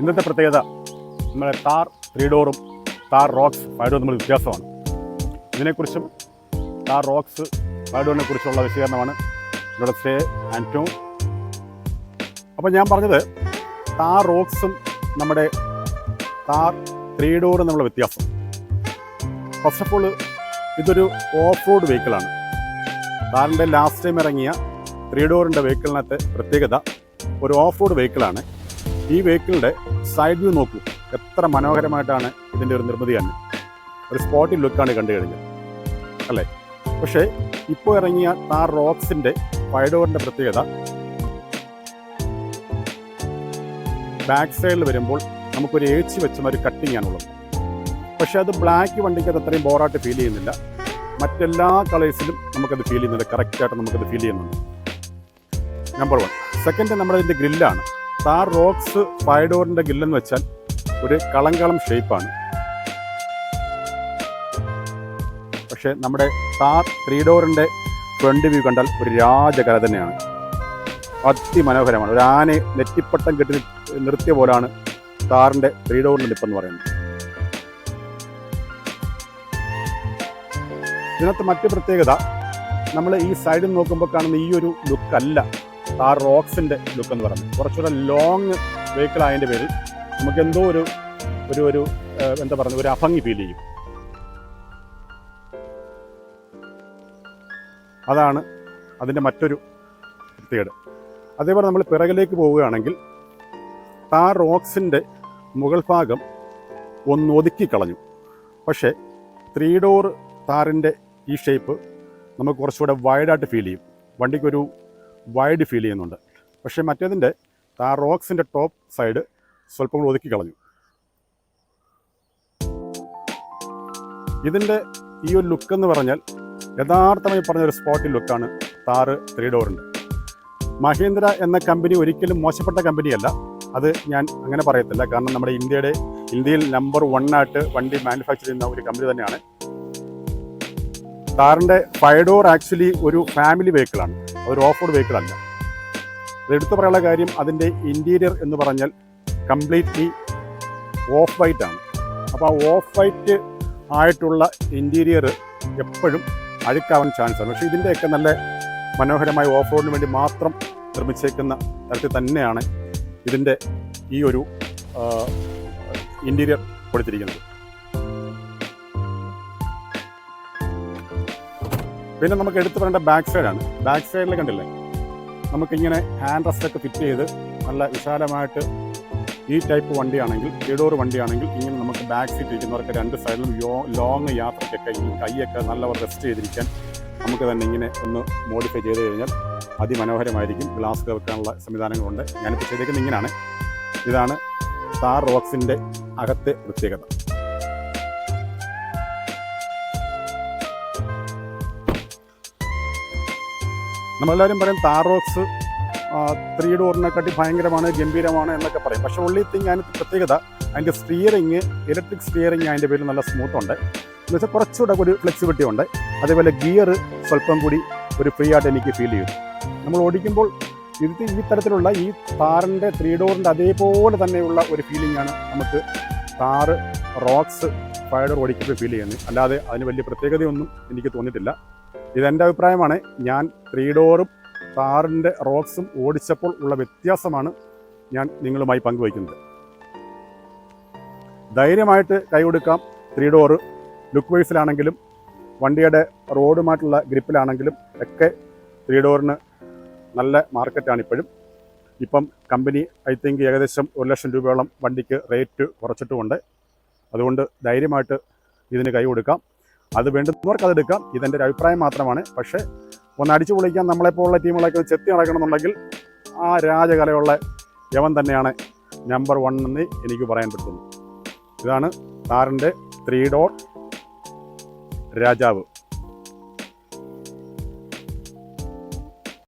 ഇന്നത്തെ പ്രത്യേകത നമ്മുടെ താർ ത്രീ ഡോറും താർ റോക്സ് ഫൈഡോറും ഡോറും തമ്മിൽ വ്യത്യാസമാണ്. ഇതിനെക്കുറിച്ചും താർ റോക്സ് ഫൈഡോറിനെ ഡോറിനെ കുറിച്ചുള്ള വിശദീകരണമാണ് ഇവിടെ സ്റ്റേ ആൻഡ് ടൂ അപ്പോൾ ഞാൻ പറഞ്ഞത് താർ റോക്സും നമ്മുടെ താർ ത്രീ ഡോറും തമ്മിലുള്ള വ്യത്യാസം. ഫസ്റ്റ് ഓഫ് ഓൾ ഇതൊരു ഓഫ് റോഡ് വെഹിക്കിളാണ് താറിന്റെ ലാസ്റ്റ് ടൈം ഇറങ്ങിയ ത്രീ ഡോറിന്റെ വെഹിക്കിളിനകത്തെ പ്രത്യേകത ഒരു ഓഫ് റോഡ് വെഹിക്കിളാണ് ഈ വെഹിക്കിളിന്റെ സൈഡ് വ്യൂ നോക്കൂ. എത്ര മനോഹരമായിട്ടാണ് ഇതിന്റെ ഒരു നിർമ്മിതി തന്നെ. ഒരു സ്പോട്ടിൽ ലുക്കാണ് കണ്ടു കഴിഞ്ഞത്. അല്ലേ? പക്ഷേ ഇപ്പോൾ ഇറങ്ങിയ താർ റോക്സിന്റെ ഫൈഡോറിന്റെ ഡോറിന്റെ പ്രത്യേകത ബാക്ക് സൈഡിൽ വരുമ്പോൾ നമുക്കൊരു ഏച്ചി വെച്ച ഒരു കട്ടിങ് ആണുള്ളത് പക്ഷേ അത് ബ്ലാക്ക് വണ്ടിക്ക് അത് അത്രയും ബോറായിട്ട് ഫീൽ ചെയ്യുന്നില്ല. മറ്റെല്ലാ കളേഴ്സിലും നമുക്കത് ഫീൽ ചെയ്യുന്നുണ്ട്. കറക്റ്റായിട്ട് നമുക്കത് ഫീൽ ചെയ്യുന്നുണ്ട്. നമ്പർ വൺ സെക്കൻഡ് നമ്മുടെ ഇതിന്റെ ഗ്രില്ലാണ് താർ റോക്സ് ഫൈവ് ഗില്ലെന്ന് വെച്ചാൽ ഒരു കളങ്കളം ഷേപ്പാണ് പക്ഷേ നമ്മുടെ താർ ത്രീ ഡോറിന്റെ ഫ്രണ്ട് വ്യൂ കണ്ടാൽ ഒരു രാജകല തന്നെയാണ്. അതിമനോഹരമാണ്. ഒരു ആനയെ നെറ്റിപ്പട്ടം കെട്ടി നിർത്തിയ പോലാണ് താറിന്റെ ത്രീ ഡോറിന്റെ നിപ്പെന്ന് പറയുന്നത്. ഇതിനകത്ത് മറ്റു പ്രത്യേകത നമ്മൾ ഈ സൈഡിൽ നോക്കുമ്പോൾ കാണുന്ന ഈ ഒരു ലുക്കല്ല താർ റോക്സിന്റെ ലുക്ക് എന്ന് പറയുന്നത്. കുറച്ചുകൂടെ ലോങ് വെഹിക്കിൾ ആയതിന്റെ പേരിൽ നമുക്ക് എന്തോ ഒരു ഒരു ഒരു എന്താ പറയുക ഒരു അഭംഗി ഫീൽ ചെയ്യും. അതാണ് അതിന്റെ മറ്റൊരു പ്രത്യേകത. അതേപോലെ നമ്മൾ പിറകിലേക്ക് പോവുകയാണെങ്കിൽ താർ റോക്സിന്റെ മുകൾ ഭാഗം ഒന്ന് ഒതുക്കി കളഞ്ഞു. പക്ഷേ ത്രീ ഡോർ താറിന്റെ ഈ ഷേപ്പ് നമുക്ക് കുറച്ചുകൂടെ വൈഡായിട്ട് ഫീൽ ചെയ്യും. വണ്ടിക്കൊരു വൈഡ് ഫീൽ ചെയ്യുന്നുണ്ട്. പക്ഷേ മറ്റേതിന്റെ ആ റോക്സിന്റെ ടോപ്പ് സൈഡ് സ്വല്പം കൂടി ഒതുക്കി കളഞ്ഞു. ഇതിന്റെ ഈ ഒരു ലുക്ക് എന്ന് പറഞ്ഞാൽ യഥാർത്ഥമായി പറഞ്ഞ ഒരു സ്പോട്ടിൽ ലുക്കാണ് താറ് ത്രീ ഡോറിന്റെ മഹീന്ദ്ര എന്ന കമ്പനി ഒരിക്കലും മോശപ്പെട്ട കമ്പനിയല്ല അത് ഞാൻ അങ്ങനെ പറയത്തില്ല. കാരണം നമ്മുടെ ഇന്ത്യയുടെ ഇന്ത്യയിൽ നമ്പർ വൺ ആയിട്ട് വണ്ടി മാനുഫാക്ചർ ചെയ്യുന്ന ഒരു കമ്പനി തന്നെയാണ്. കാറിന്റെ ഫൈഡോർ ആക്ച്വലി ഒരു ഫാമിലി വെഹിക്കിളാണ് ഒരു ഓഫ് റോഡ് ഇത് എടുത്തു പറയാനുള്ള കാര്യം അതിന്റെ ഇന്റീരിയർ എന്ന് പറഞ്ഞാൽ കംപ്ലീറ്റ്ലി ഓഫ് വൈറ്റ് ആണ്. അപ്പോൾ ആ ഓഫ് വൈറ്റ് ആയിട്ടുള്ള ഇന്റീരിയർ എപ്പോഴും അഴുക്കാവാൻ ചാൻസ് ആണ്. പക്ഷേ ഇതിന്റെയൊക്കെ നല്ല മനോഹരമായ ഓഫ് റോഡിന് വേണ്ടി മാത്രം നിർമ്മിച്ചേക്കുന്ന തരത്തിൽ തന്നെയാണ് ഇതിന്റെ ഈ ഒരു ഇന്റീരിയർ കൊടുത്തിരിക്കുന്നത്. പിന്നെ നമുക്ക് എടുത്തു പറയേണ്ട ബാക്ക് സൈഡാണ് ബാക്ക് സൈഡിൽ കണ്ടില്ലേ? നമുക്കിങ്ങനെ ഹാൻഡ് റെസ്റ്റൊക്കെ ഫിറ്റ് ചെയ്ത് നല്ല വിശാലമായിട്ട് ഈ ടൈപ്പ് വണ്ടിയാണെങ്കിൽ ഇടോറ് വണ്ടിയാണെങ്കിൽ ഇങ്ങനെ നമുക്ക് ബാക്ക് സീറ്റ് ഇരിക്കുന്നവർക്ക് രണ്ട് സൈഡിലും ലോങ് യാത്രയ്ക്കൊക്കെ ഈ കൈയൊക്കെ നല്ല റെസ്റ്റ് ചെയ്തിരിക്കാൻ നമുക്ക് തന്നെ ഇങ്ങനെ ഒന്ന് മോഡിഫൈ ചെയ്ത് കഴിഞ്ഞാൽ അതിമനോഹരമായിരിക്കും. ഗ്ലാസ് വെക്കാനുള്ള സംവിധാനങ്ങളുണ്ട്. ഞാനിപ്പോൾ ചെയ്തേക്കുന്നത് ഇങ്ങനെയാണ്. ഇതാണ് താർ റോക്സിന്റെ അകത്തെ പ്രത്യേകത. നമ്മളെല്ലാവരും പറയും താറോക്സ് ത്രീ ഡോറിനെക്കാട്ടി ഭയങ്കരമാണ് ഗംഭീരമാണ് എന്നൊക്കെ പറയും. പക്ഷേ ഉള്ളി തിങ് അതിന്റെ പ്രത്യേകത അതിന്റെ സ്റ്റിയറിങ് ഇലക്ട്രിക് സ്റ്റിയറിങ് അതിന്റെ പേരിൽ നല്ല സ്മൂത്ത് ഉണ്ട്. എന്ന് വെച്ചാൽ കുറച്ചുകൂടെ ഒരു ഫ്ലെക്സിബിലിറ്റി ഉണ്ട്. അതേപോലെ ഗിയർ സ്വല്പം കൂടി ഒരു ഫ്രീ ആയിട്ട് എനിക്ക് ഫീൽ ചെയ്തു നമ്മൾ ഓടിക്കുമ്പോൾ ഇത് ഈ തരത്തിലുള്ള ഈ താറിന്റെ ത്രീ ഡോറിന്റെ അതേപോലെ തന്നെയുള്ള ഒരു ഫീലിംഗ് ആണ് നമുക്ക് താറ് റോക്സ് ഫയർ ഓടിക്കുമ്പോൾ ഫീൽ ചെയ്യുന്നത്. അല്ലാതെ അതിന് വലിയ പ്രത്യേകതയൊന്നും എനിക്ക് തോന്നിയിട്ടില്ല. ഇതെന്റെ അഭിപ്രായമാണ്. ഞാൻ ത്രീ ഡോറും താറിന്റെ റോക്സും ഓടിച്ചപ്പോൾ ഉള്ള വ്യത്യാസമാണ് ഞാൻ നിങ്ങളുമായി പങ്കുവയ്ക്കുന്നത്. ധൈര്യമായിട്ട് കൈ കൊടുക്കാം ത്രീ ഡോറ് ലുക്ക് വൈസിലാണെങ്കിലും വണ്ടിയുടെ റോഡുമായിട്ടുള്ള ഗ്രിപ്പിലാണെങ്കിലും ഒക്കെ ത്രീ ഡോറിന് നല്ല മാർക്കറ്റാണ് ഇപ്പോഴും ഇപ്പം കമ്പനി ഐ തിങ്ക് ഏകദേശം ഒരു ലക്ഷം രൂപയോളം വണ്ടിക്ക് റേറ്റ് കുറച്ചിട്ടുമുണ്ട്. അതുകൊണ്ട് ധൈര്യമായിട്ട് ഇതിന് കൈ കൊടുക്കാം അത് വേണ്ടുന്നവർക്ക് അതെടുക്കാം ഇതെന്റെ ഒരു അഭിപ്രായം മാത്രമാണ്. പക്ഷേ ഒന്ന് അടിച്ചു പൊളിക്കാൻ നമ്മളെപ്പോലുള്ള ടീമുകളൊക്കെ ചെത്തി നടക്കണമെന്നുണ്ടെങ്കിൽ ആ രാജകലയുള്ള യവൻ തന്നെയാണ് നമ്പർ വൺ എന്ന് എനിക്ക് പറയാൻ പറ്റുന്നു ഇതാണ് താറിന്റെ ത്രീ ഡോർ രാജാവ്.